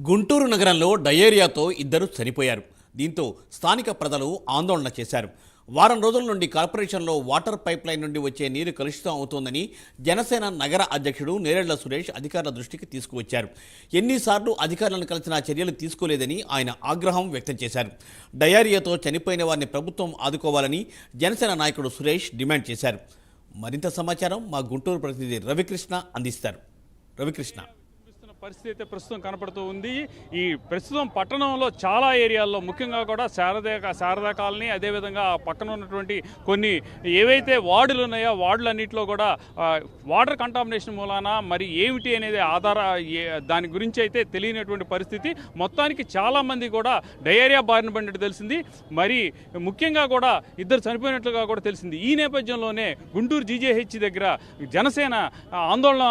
గుంటూరు నగరంలో డయేరియాతో ఇద్దరు చనిపోయారు. దీంతో స్థానిక ప్రజలు ఆందోళన చేశారు. వారం రోజుల నుండి కార్పొరేషన్లో వాటర్ పైప్ లైన్ నుండి వచ్చే నీరు కలుషితం అవుతోందని జనసేన నగర అధ్యక్షుడు నేరేళ్ళ సురేష్ అధికారుల దృష్టికి తీసుకువచ్చారు. ఎన్నిసార్లు అధికారులను కలిసిన చర్యలు తీసుకోలేదని ఆయన ఆగ్రహం వ్యక్తం చేశారు. డయేరియాతో చనిపోయిన వారిని ప్రభుత్వం ఆదుకోవాలని జనసేన నాయకుడు సురేష్ డిమాండ్ చేశారు. మరింత సమాచారం మా గుంటూరు ప్రతినిధి రవికృష్ణ అందిస్తారు. రవికృష్ణ. పరిస్థితి అయితే ప్రస్తుతం కనపడుతూ ఉంది. ఈ ప్రస్తుతం పట్టణంలో చాలా ఏరియాల్లో ముఖ్యంగా కూడా శారదా శారదా కాలనీ అదేవిధంగా పక్కన ఉన్నటువంటి కొన్ని ఏవైతే వార్డులు ఉన్నాయో వార్డులన్నింటిలో కూడా వాటర్ కంటామినేషన్ మూలాన మరి ఏమిటి అనేది ఆధార దాని గురించి అయితే తెలియనటువంటి పరిస్థితి. మొత్తానికి చాలామంది కూడా డయేరియా బారిన పడినట్టు తెలిసింది. మరి ముఖ్యంగా కూడా ఇద్దరు చనిపోయినట్లుగా కూడా తెలిసింది. ఈ నేపథ్యంలోనే గుంటూరు జీజేహెచ్ దగ్గర జనసేన ఆందోళన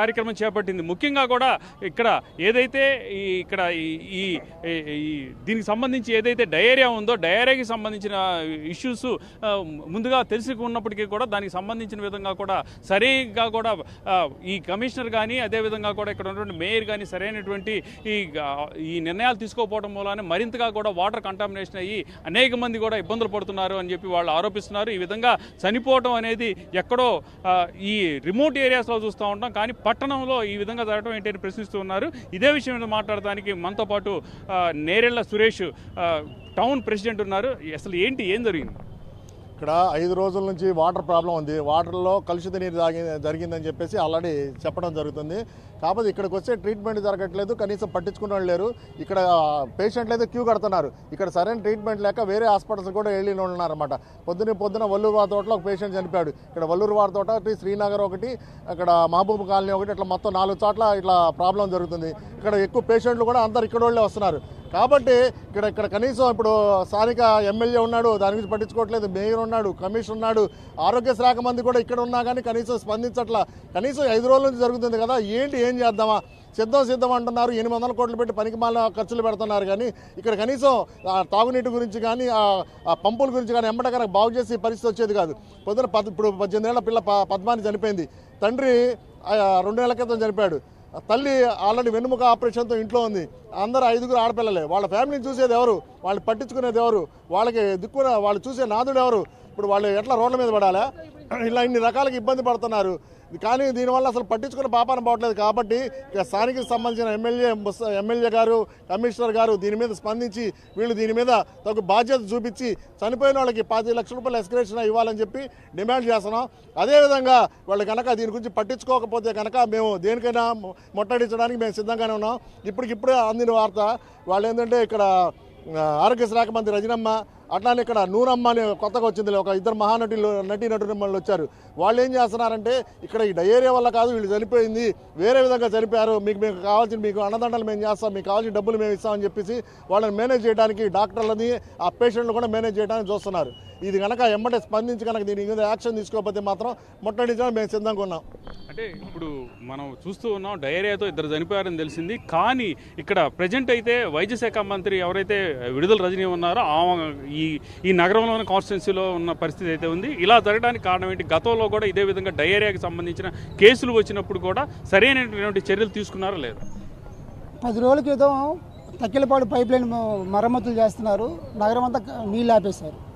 కార్యక్రమం చేపట్టింది. ముఖ్యంగా కూడా ఇక్కడ ఏదైతే ఈ ఇక్కడ ఈ- ఈ దీనికి సంబంధించి ఏదైతే డయేరియా ఉందో డయేరియాకి సంబంధించిన ఇష్యూస్ ముందుగా తెలిసి ఉన్నప్పటికీ కూడా దానికి సంబంధించిన విధంగా కూడా సరిగా కూడా ఈ కమిషనర్ కానీ అదేవిధంగా కూడా ఇక్కడ ఉన్నటువంటి మేయర్ కానీ సరైనటువంటి ఈ ఈ నిర్ణయాలు తీసుకోకపోవడం మూలానే మరింతగా కూడా వాటర్ కంటామినేషన్ అయ్యి అనేక మంది కూడా ఇబ్బందులు పడుతున్నారు అని చెప్పి వాళ్ళు ఆరోపిస్తున్నారు. ఈ విధంగా చనిపోవడం అనేది ఎక్కడో ఈ రిమోట్ ఏరియాస్లో చూస్తూ ఉంటాం. కానీ పట్టణంలో ఈ విధంగా జరగడం ఏంటని ప్రశ్నిస్తూ ఉన్నారు. ఇదే విషయం మీద మాట్లాడడానికి మనతో పాటు నేరెళ్ళ సురేష్ టౌన్ ప్రెసిడెంట్ ఉన్నారు. అసలు ఏంటి ఏం జరిగింది? ఇక్కడ ఐదు రోజుల నుంచి వాటర్ ప్రాబ్లం ఉంది. వాటర్లో కలుషిత నీరు తాగి జరిగిందని చెప్పేసి ఆల్రెడీ చెప్పడం జరుగుతుంది. కాకపోతే ఇక్కడికి వస్తే ట్రీట్మెంట్ జరగట్లేదు. కనీసం పట్టించుకునే వాళ్ళు లేరు. ఇక్కడ పేషెంట్లు అయితే క్యూ కడుతున్నారు. ఇక్కడ సరైన ట్రీట్మెంట్ లేక వేరే హాస్పిటల్స్ కూడా వెళ్ళి ఉన్నారన్నమాట. పొద్దున పొద్దున వల్లూరువారి తోటలో ఒక పేషెంట్ చనిపోయాడు. ఇక్కడ వల్లూరువారి తోట ఒకటి శ్రీనగర్ ఒకటి అక్కడ మహబూబ్ కాలనీ ఒకటి ఇట్లా మొత్తం నాలుగు చోట్ల ఇట్లా ప్రాబ్లం జరుగుతుంది. ఇక్కడ ఎక్కువ పేషెంట్లు కూడా అందరు ఇక్కడ వాళ్ళే వస్తున్నారు. కాబట్టి ఇక్కడ ఇక్కడ కనీసం ఇప్పుడు స్థానిక ఎమ్మెల్యే ఉన్నాడు దాని గురించి పట్టించుకోవట్లేదు మేయర్ ఉన్నాడు కమిషన్ ఉన్నాడు ఆరోగ్య శాఖ మంది కూడా ఇక్కడ ఉన్నా కానీ కనీసం స్పందించట్లా. కనీసం ఐదు రోజుల నుంచి జరుగుతుంది కదా ఏంటి ఏం చేద్దామా? సిద్ధం సిద్ధం అంటున్నారు ఎనిమిది వందల కోట్లు పెట్టి పనికి మాల ఖర్చులు పెడుతున్నారు కానీ ఇక్కడ కనీసం ఆ తాగునీటి గురించి కానీ ఆ పంపుల గురించి కానీ ఎంబట కనుక బాగు చేసే పరిస్థితి వచ్చేది కాదు. పొద్దున పద్ ఇప్పుడు పద్దెనిమిది ఏళ్ళ పిల్ల పద్మాని చనిపోయింది. తండ్రి రెండు నెలల క్రితం చనిపోయాడు. తల్లి ఆల్రెడీ వెన్నుముక ఆపరేషన్తో ఇంట్లో ఉంది. అందరు ఐదుగురు ఆడపిల్లలే. వాళ్ళ ఫ్యామిలీని చూసేది ఎవరు? వాళ్ళు పట్టించుకునేది ఎవరు? వాళ్ళకి దిక్కున వాళ్ళు చూసే నాదుడు ఎవరు? ఇప్పుడు వాళ్ళు ఎట్లా రోడ్ల మీద పడాలా? ఇలా ఇన్ని రకాలకి ఇబ్బంది పడుతున్నారు. కానీ దీనివల్ల అసలు పట్టించుకునే పాపాన పోవట్లేదు. కాబట్టి ఇక స్థానిక సంబంధించిన ఎమ్మెల్యే ఎమ్మెల్యే గారు కమిషనర్ గారు దీని మీద స్పందించి వీళ్ళు దీని మీద తగు బాధ్యత చూపించి చనిపోయిన వాళ్ళకి పది లక్షల రూపాయలు ఎస్కరేషన్ ఇవ్వాలని చెప్పి డిమాండ్ చేస్తున్నాం. అదేవిధంగా వాళ్ళు కనుక దీని గురించి పట్టించుకోకపోతే కనుక మేము దేనికైనా మొట్టడించడానికి ముట్టడించడానికి మేము సిద్ధంగానే ఉన్నాం. ఇప్పటికిప్పుడే అందిన వార్త వాళ్ళు ఏంటంటే ఇక్కడ ఆరోగ్య శాఖ మంత్రి రజనమ్మ అట్లానే ఇక్కడ నూరమ్మ అని కొత్తగా వచ్చింది ఒక ఇద్దరు మహానటులు నటీ నటులు వచ్చారు. వాళ్ళు ఏం చేస్తున్నారంటే ఇక్కడ ఈ డయేరియా వల్ల కాదు వీళ్ళు చనిపోయింది వేరే విధంగా చనిపోయారు మీకు మీకు కావాల్సిన మీకు అన్నదండలు మేము చేస్తాం మీకు కావాల్సిన డబ్బులు మేము ఇస్తామని చెప్పేసి వాళ్ళని మేనేజ్ చేయడానికి డాక్టర్లని ఆ పేషెంట్లు కూడా మేనేజ్ చేయడానికి చూస్తున్నారు. ఇది కనుక ఎమ్మటే స్పందించి కనుక దీని మీద యాక్షన్ తీసుకోకపోతే మాత్రం ముట్టడించడానికి మేము సిద్ధంగా ఉన్నాం. అంటే ఇప్పుడు మనం చూస్తూ ఉన్నాం డయేరియాతో ఇద్దరు చనిపోయారని తెలిసింది. కానీ ఇక్కడ ప్రజెంట్ అయితే వైద్య శాఖ మంత్రి ఎవరైతే విడుదల రజనీ ఉన్నారో ఆమె ఈ ఈ నగరంలోని కాన్స్టిట్యున్సీలో ఉన్న పరిస్థితి అయితే ఉంది. ఇలా జరగడానికి కారణం ఏంటి? గతంలో కూడా ఇదే విధంగా డయేరియాకి సంబంధించిన కేసులు వచ్చినప్పుడు కూడా సరైనటువంటి చర్యలు తీసుకున్నారా లేదు? పది రోజుల క్రితం తక్కిలపాడు పైప్ లైన్ మరమ్మతులు చేస్తున్నారు. నగరం అంతా నీళ్ళు ఆపేశారు.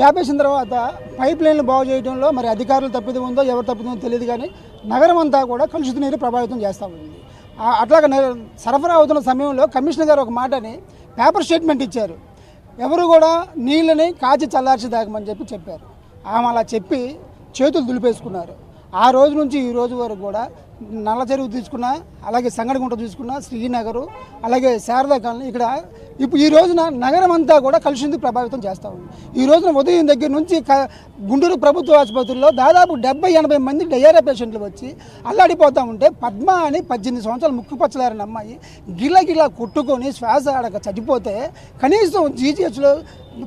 ఆపేసిన తర్వాత పైప్ లైన్లు బాగు చేయడంలో మరి అధికారులు తప్పిదం ఉందో ఎవరు తప్పిదో తెలియదు కానీ నగరం అంతా కూడా కలుషిత నీరు ప్రభావితం చేస్తూ ఉంది. ఆ- అట్లాగే సరఫరా అవుతున్న సమయంలో కమిషనర్ గారు ఒక మాటని పేపర్ స్టేట్మెంట్ ఇచ్చారు. ఎవరు కూడా నీళ్ళని కాచి చల్లార్చి తాగమని చెప్పి చెప్పారు. ఆమె అలా చెప్పి చేతులు దులిపేసుకున్నారు. ఆ రోజు నుంచి ఈ రోజు వరకు కూడా నల్ల చెరువు తీసుకున్నా అలాగే సంగడిగుంట తీసుకున్నా శ్రీనగరు అలాగే శారదా కాలనీ ఇక్కడ ఇప్పుడు ఈ రోజున నగరం అంతా కూడా కలుషింది ప్రభావితం చేస్తూ ఉంది. ఈ రోజున ఉదయం దగ్గర నుంచి క- గుంటూరు ప్రభుత్వ ఆసుపత్రుల్లో దాదాపు డెబ్బై ఎనభై మంది డయేరియా పేషెంట్లు వచ్చి అల్లాడిపోతూ ఉంటే పద్మ అని పద్దెనిమిది సంవత్సరాలు ముక్కు అమ్మాయి అమ్మాయి గిలగిలా కొట్టుకొని శ్వాస ఆడక చచ్చిపోతే కనీసం జీజీహెచ్లో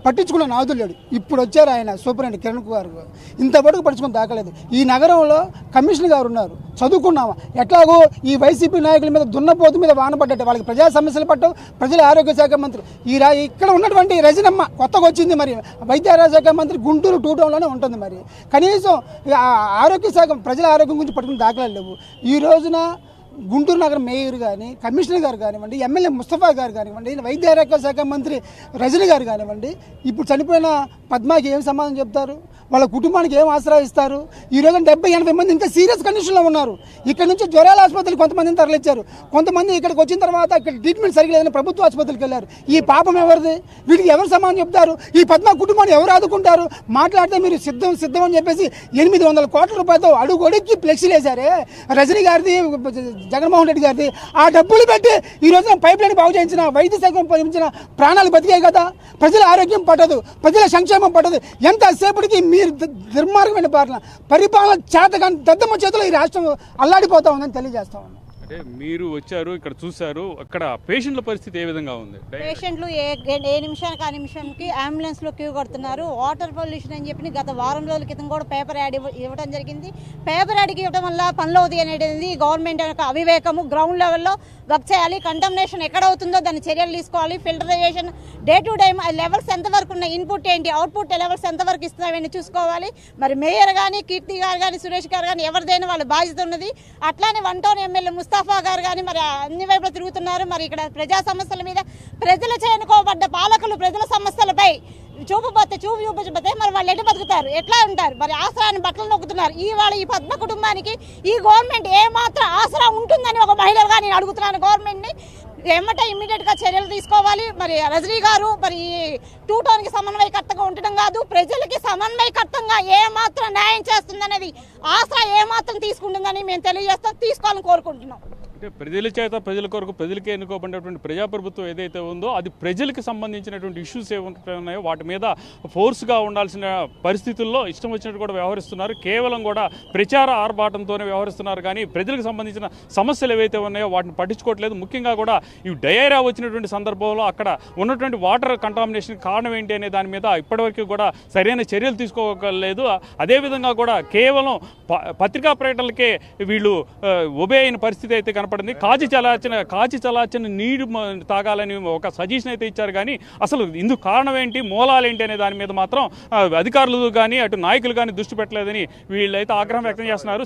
పట్టించుకున్న నాదులు లేడు. ఇప్పుడు వచ్చారు ఆయన సూపరింటెండెంట్ కిరణ్ కుమార్. గారు ఇంతవరకు పట్టించుకుని దాకలేదు ఈ నగరంలో కమిషనర్ గారు ఉన్నారు. చదువుకున్నామా ఎట్లాగో ఈ వైసీపీ నాయకుల మీద దున్నపోతు మీద వాన పడ్డట్టు. వాళ్ళకి ప్రజా సమస్యలు పట్టవు ప్రజల ఆరోగ్య శాఖ మంత్రి. ఈ రా ఇక్కడ ఉన్నటువంటి రజనమ్మ కొత్తగా వచ్చింది మరి. వైద్య ఆరోగ్య శాఖ మంత్రి గుంటూరు టూ టౌన్లోనే ఉంటుంది మరి. కనీసం ఆరోగ్య శాఖ ప్రజల ఆరోగ్యం గురించి పట్టుకుని దాఖలాలు లేవు. ఈ రోజున గుంటూరు నగర మేయర్ కానీ కమిషనర్ గారు కానివ్వండి ఎమ్మెల్యే ముస్తఫా గారు కానివ్వండి వైద్య ఆరోగ్య శాఖ మంత్రి రజని గారు కానివ్వండి ఇప్పుడు చనిపోయిన పద్మాకి ఏం సమాధానం చెప్తారు? వాళ్ళ కుటుంబానికి ఏం ఆశ్రయిస్తారు ఈ రోజు డెబ్బై ఎనభై మంది ఇంకా సీరియస్ కండిషన్లో ఉన్నారు. ఇక్కడ నుంచి జ్వరాల ఆసుపత్రికి కొంతమందిని తరలించారు కొంతమంది ఇక్కడికి వచ్చిన తర్వాత ఇక్కడ ట్రీట్మెంట్ సరిగ్గా ప్రభుత్వ ఆసుపత్రికి వెళ్ళారు. ఈ పాపం ఎవరిది? వీటికి ఎవరు సమానం చెప్తారు? ఈ పద్మ కుటుంబాన్ని ఎవరు ఆదుకుంటారు? మాట్లాడితే మీరు సిద్ధం సిద్ధం అని చెప్పేసి ఎనిమిది వందల కోట్ల రూపాయలతో అడుగు అడుగుకి ఫ్లెక్సీలు వేశారే రజనీ గారిది జగన్మోహన్ రెడ్డి గారిది ఆ డబ్బులు పెట్టి ఈ రోజున పైప్ లైన్ బాగు చేయించిన వైద్య శాఖ పంపించిన ప్రాణాలు బతికాయి కదా. ప్రజల ఆరోగ్యం పట్టదు. ప్రజల సంక్షేమం పట్టదు. ఎంతసేపటికి మీరు దుర్మార్గమైన పాలన పరిపాలన చేతగాని దద్దమ్మ చేతిలో ఈ రాష్ట్రం అల్లాడిపోతా ఉందని తెలియజేస్తా ఉన్నాను అంటే మీరు వచ్చారు ఇక్కడ చూశారు అక్కడ పేషెంట్ల పరిస్థితి ఏ విధంగా ఉంది? పేషెంట్లు ఏ ఏ నిమిషానికి ఆ నిమిషంకి అంబులెన్స్లో క్యూ కడుతున్నారు. వాటర్ పొల్యూషన్ అని చెప్పి గత వారం రోజుల క్రితం కూడా పేపర్ యాడ్ ఇవ్వ- ఇవ్వడం జరిగింది. పేపర్ యాడ్కి ఇవ్వడం వల్ల పనులు అవుతాయి అనేది గవర్నమెంట్ యొక్క అవివేకము. గ్రౌండ్ లెవెల్లో వర్క్ చేయాలి. కంటమినేషన్ ఎక్కడ అవుతుందో దాన్ని చర్యలు తీసుకోవాలి. Filterization day to day levels ఎంతవరకు ఉన్నాయి ఇన్పుట్ ఏంటి అవుట్పుట్ లెవెల్స్ ఎంతవరకు ఇస్తున్నాయని చూసుకోవాలి. మరి మేయర్ కానీ కీర్తి గారు కానీ సురేష్ గారు కానీ ఎవరిదైనా వాళ్ళ బాధ్యత ఉన్నది. అట్లానే వన్ టౌన్ ఎమ్మెల్యే ముస్తఫా గారు కానీ మరి అన్ని వైపులు తిరుగుతున్నారు. మరి ఇక్కడ ప్రజా సమస్యల మీద ప్రజలు చేనుకోబడ్డ పాలకులు ప్రజల సమస్యలపై చూపబోతే చూపు చూపించబోతే మరి వాళ్ళు ఎటు బతుకుతారు? ఎట్లా ఉంటారు? మరి ఆసరాన్ని బట్టలు నొక్కుతున్నారు. ఈ వాళ్ళ ఈ పద్మ కుటుంబానికి ఈ గవర్నమెంట్ ఏమాత్రం ఆసరా ఉంటుందని ఒక మహిళగా నేను అడుగుతున్నాను. గవర్నమెంట్ని ఏమంటే ఇమ్మీడియట్గా చర్యలు తీసుకోవాలి. మరి రజనీ గారు మరి టూ టౌన్కి సమన్వయకర్తగా ఉండడం కాదు ప్రజలకి సమన్వయకర్తంగా ఏమాత్రం న్యాయం చేస్తుందనేది ఆసరా ఏమాత్రం తీసుకుంటుందని మేము తెలియజేస్తాం. తీసుకోవాలని కోరుకుంటున్నాం. అంటే ప్రజల చేత ప్రజల కొరకు ప్రజలకే ఎన్నుకోబడినటువంటి ప్రజాప్రభుత్వం ఏదైతే ఉందో అది ప్రజలకు సంబంధించినటువంటి ఇష్యూస్ ఏమైతే ఉన్నాయో వాటి మీద ఫోర్స్గా ఉండాల్సిన పరిస్థితుల్లో ఇష్టం వచ్చినట్టు కూడా వ్యవహరిస్తున్నారు. కేవలం కూడా ప్రచార ఆర్భాటంతోనే వ్యవహరిస్తున్నారు. కానీ ప్రజలకు సంబంధించిన సమస్యలు ఏవైతే ఉన్నాయో వాటిని పట్టించుకోవట్లేదు. ముఖ్యంగా కూడా ఈ డయేరియా వచ్చినటువంటి సందర్భంలో అక్కడ ఉన్నటువంటి వాటర్ కంటామినేషన్ కారణం ఏంటి అనే దాని మీద ఇప్పటివరకు కూడా సరైన చర్యలు తీసుకోగలేదు అదేవిధంగా కూడా కేవలం ప- పత్రికా ప్రకటనలకే వీళ్ళు ఒబే అయిన పరిస్థితి అయితే కనపడింది కాచి చలాచిన కాచి చలాచిన నీరు తాగాలని ఒక సజెషన్ అయితే ఇచ్చారు. కానీ అసలు ఇందుకు కారణం ఏంటి మూలాలు ఏంటి అనే దాని మీద మాత్రం అధికారులు కానీ అటు నాయకులు కానీ దృష్టి పెట్టలేదని వీళ్ళైతే ఆగ్రహం వ్యక్తం చేస్తున్నారు.